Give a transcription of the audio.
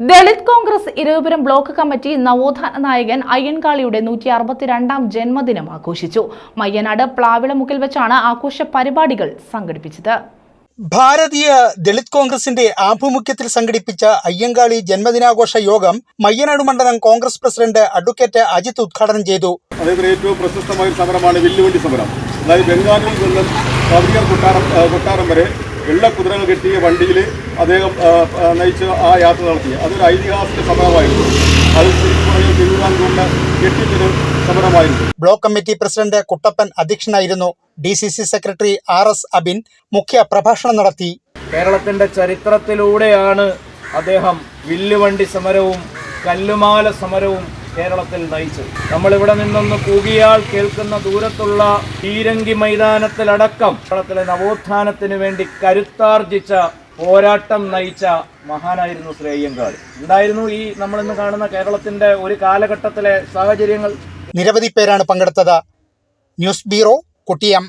Dalit Congress Iravipuram block committee നവോത്ഥാന നായകൻ അയ്യൻകാളിയുടെ നൂറ്റി അറുപത്തിരണ്ടാം ജന്മദിനം ആഘോഷിച്ചു. മയ്യനാട് പ്ലാവിളമുക്കിൽ വെച്ചാണ് ആഘോഷ പരിപാടികൾ സംഘടിപ്പിച്ചത്. ഭാരതീയ ദളിത് കോൺഗ്രസിന്റെ ആഭിമുഖ്യത്തിൽ സംഘടിപ്പിച്ച അയ്യങ്കാളി ജന്മദിനാഘോഷ യോഗം മയ്യനാട് മണ്ഡലം കോൺഗ്രസ് പ്രസിഡന്റ് അഡ്വക്കേറ്റ് അജിത് ഉദ്ഘാടനം ചെയ്തു. അതേപോലെ ഏറ്റവും പ്രശസ്തമായ സമരമാണ് വില്ലുവണ്ടി സമരം. അതായത് ബംഗാളിൽ നിന്നും കൊട്ടാരം വരെ വെള്ള കുതിരകൾ കെട്ടിയ വണ്ടിയിൽ അദ്ദേഹം നയിച്ച് ആ യാത്ര നടത്തി. അതൊരു ഐതിഹാസിക സമരമായിരുന്നു. അത് ശരിക്കും പറഞ്ഞാൽ തിരുവിതാംകൂറിന് കെട്ടിച്ചൊരു സമരമായിരുന്നു. ബ്ലോക്ക് കമ്മിറ്റി പ്രസിഡന്റ് കുട്ടപ്പൻ അധ്യക്ഷനായിരുന്നു. D C C secretary R S Abin മുഖ്യ പ്രഭാഷണം നടത്തി. കേരളത്തിന്റെ ചരിത്രത്തിലൂടെയാണ് അദ്ദേഹം വില്ലുവണ്ടി സമരവും കല്ലുമാല സമരവും കേരളത്തിൽ നയിച്ചത് നമ്മളിവിടെ നിന്നൊന്ന് കൂകിയാൽ കേൾക്കുന്ന ദൂരത്തുള്ള പീരങ്കി മൈതാനത്തിലടക്കം കേരളത്തിലെ നവോത്ഥാനത്തിന് വേണ്ടി കരുത്താർജിച്ച പോരാട്ടം നയിച്ച മഹാനായിരുന്നു ശ്രീ അയ്യങ്കാളി. എന്തായിരുന്നു ഈ നമ്മളിന്ന് കാണുന്ന കേരളത്തിന്റെ ഒരു കാലഘട്ടത്തിലെ സാഹചര്യങ്ങൾ? നിരവധി പേരാണ് പങ്കെടുത്തത്. News bureau Kuttiyam.